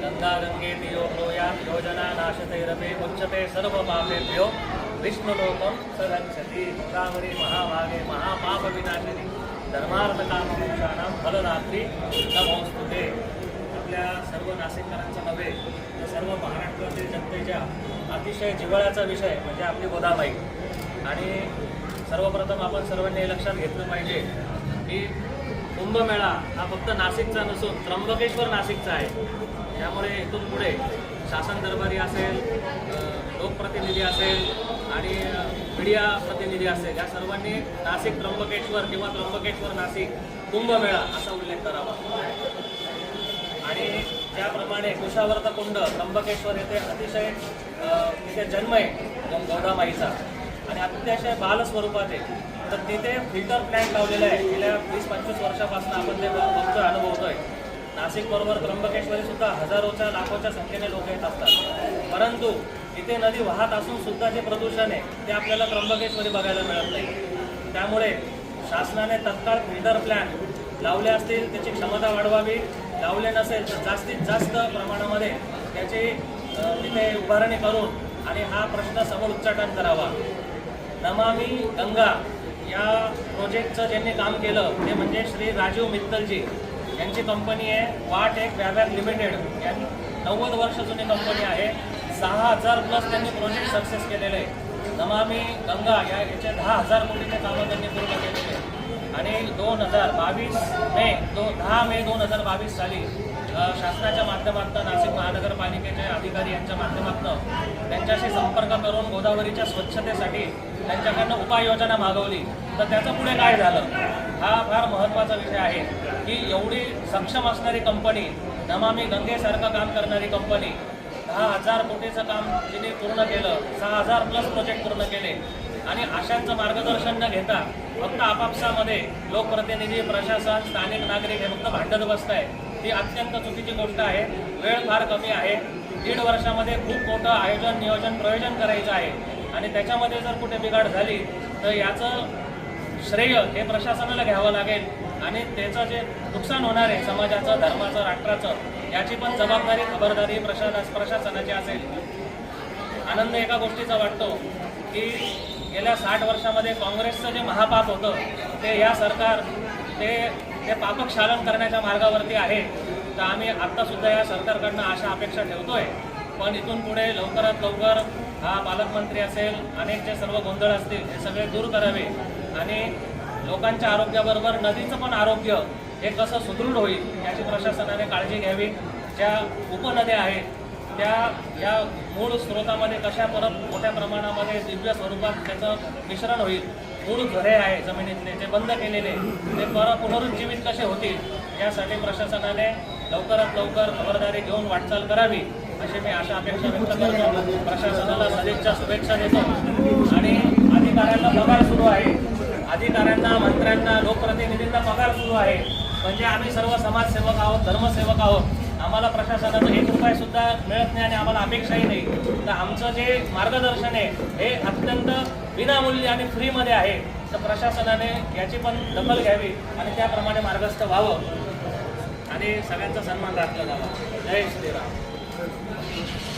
गंगा गंगे दियोया योजना नाशतैरपे उच्यते सर्व पापेभ्यो विष्णुलोकम सदक्षति गोदावरी महाभागे महापाप विनाशिनी धर्मार्थ कामोक्षाणाम फलरात्री नमोस्तुते आपल्या सर्व नाशिककरांचा नव्हे तर सर्व महाराष्ट्रातील जनतेच्या अतिशय जिव्हाळ्याचा विषय म्हणजे आपली गोदाबाई. आणि सर्वप्रथम आपण सर्वांनी लक्षात घेतलं पाहिजे की कुंभमेळा हा फक्त नाशिकचा नसून त्र्यंबकेश्वर नाशिकचा आहे. त्यामुळे इथून पुढे शासन दरबारी असेल लोकप्रतिनिधी असेल आणि मीडिया प्रतिनिधी असेल या सर्वांनी नाशिक त्र्यंबकेश्वर किंवा त्र्यंबकेश्वर नाशिक कुंभमेळा असा उल्लेख करावा. आणि त्याप्रमाणे कुशावर्त कुंड त्र्यंबकेश्वर येथे अतिशय तिथे जन्म आहे गौ- गौदामाईचा आणि अतिशय बाल स्वरूपात आहे. तर तिथे फिल्टर प्लॅन्ट लावलेला आहे. गेल्या वीस पंचवीस वर्षापासून आपण ते बघतोय अनुभवतोय. नाशिक बरोबर त्र्यंबकेश्वरी सुद्धा हजारोच्या लाखोच्या संख्येने लोक येत असतात. परंतु इथे नदी वाहत असून सुद्धा जे प्रदूषण आहे ते आपल्याला त्र्यंबकेश्वरी बघायला मिळत नाही. त्यामुळे शासनाने तत्काळ फिल्टर प्लॅन लावले असतील त्याची क्षमता वाढवावी. लावले नसेल तर जास्तीत जास्त प्रमाणामध्ये त्याची तिथे उभारणी करून आणि हा प्रश्न समोर उच्चाटन करावा. नमामी गंगा या प्रोजेक्टचं ज्यांनी काम केलं ते म्हणजे श्री राजीव मित्तलजी. यांची कंपनी आहे वाट एक व्यापार लिमिटेड यांनी नव्वद वर्ष जुनी कंपनी आहे. सहा हजार प्लस त्यांनी प्रोजेक्ट सक्सेस केलेले. आहे नमामी गंगा या याचे दहा हजार कोटीचे कामं त्यांनी पूर्ण केलेले. आहे आणि दोन हजार बावीस मे दो दहा मे दोन हजार बावीस साली शासनाच्या माध्यमातून नाशिक महानगरपालिकेचे अधिकारी यांच्या माध्यमातून त्यांच्याशी संपर्क करून गोदावरीच्या स्वच्छतेसाठी त्यांच्याकडनं उपाययोजना मागवली. तर त्याचं पुढे काय झालं? हा फार महत्त्वाचा विषय आहे की एवढी सक्षम असणारी कंपनी नमामी गंगेसारखं काम करणारी कंपनी दहा हजार कोटीचं काम तिने पूर्ण केलं सहा हजार प्लस प्रोजेक्ट पूर्ण केले. आणि अशांचं मार्गदर्शन न घेता फक्त आपापसामध्ये लोकप्रतिनिधी प्रशासन स्थानिक नागरिक हे फक्त भांडत बसत आहे ती अत्यंत चुकीची गोष्ट आहे. वेळ फार कमी आहे. दीड वर्षामध्ये खूप मोठं आयोजन नियोजन प्रयोजन करायचं आहे. आणि त्याच्यामध्ये जर कुठे बिघाड झाली तर याचं श्रेय हे प्रशासनाला घ्यावं लागेल. आणि त्याचं जे नुकसान होणार आहे समाजाचं धर्माचं राष्ट्राचं याची पण जबाबदारी खबरदारी प्रशासन प्रशासनाची असेल. आनंद एका गोष्टीचा वाटतो की गेल्या साठ वर्षामध्ये काँग्रेसचं जे महापाप होतं ते या सरकार ते ते पापक्षालन करण्याच्या मार्गावरती आहे. तर आम्ही आत्तासुद्धा या सरकारकडनं अशा अपेक्षा ठेवतो आहे पण इथून पुढे लवकरात लवकर हा पालकमंत्री असेल अनेक जे सर्व गोंधळ असतील हे सगळे दूर करावे. आणि लोकांच्या आरोग्याबरोबर नदीचं पण आरोग्य हे कसं सुदृढ होईल याची प्रशासनाने काळजी घ्यावी. ज्या उपनद्या आहेत त्या या मूळ स्रोतामध्ये कशा परत मोठ्या प्रमाणामध्ये दिव्य स्वरूपात त्याचं मिश्रण होईल मूळ घरे आहे जमिनीतले जे बंद केलेले ते पर पुनरुज्जीवित कसे होतील यासाठी प्रशासनाने लवकरात लवकर खबरदारी घेऊन वाटचाल करावी. अशी मी आशा अपेक्षा व्यक्त करतो. प्रशासनाला सदिच्छा शुभेच्छा देतो. आणि अधिकाऱ्यांना पगार सुरू आहे. अधिकाऱ्यांना मंत्र्यांना लोकप्रतिनिधींना पगार सुरू आहे. म्हणजे आम्ही सर्व समाजसेवक आहोत धर्मसेवक आहोत. आम्हाला प्रशासनाचा एक रुपये सुद्धा मिळत नाही आणि आम्हाला अपेक्षाही नाही. तर आमचं जे मार्गदर्शन आहे हे अत्यंत विनामूल्य आणि फ्रीमध्ये आहे. तर प्रशासनाने याची पण दखल घ्यावी आणि त्याप्रमाणे मार्गस्थ व्हावं. आणि सगळ्यांचा सन्मान राखला जावा. जय श्रीराम. Thank you.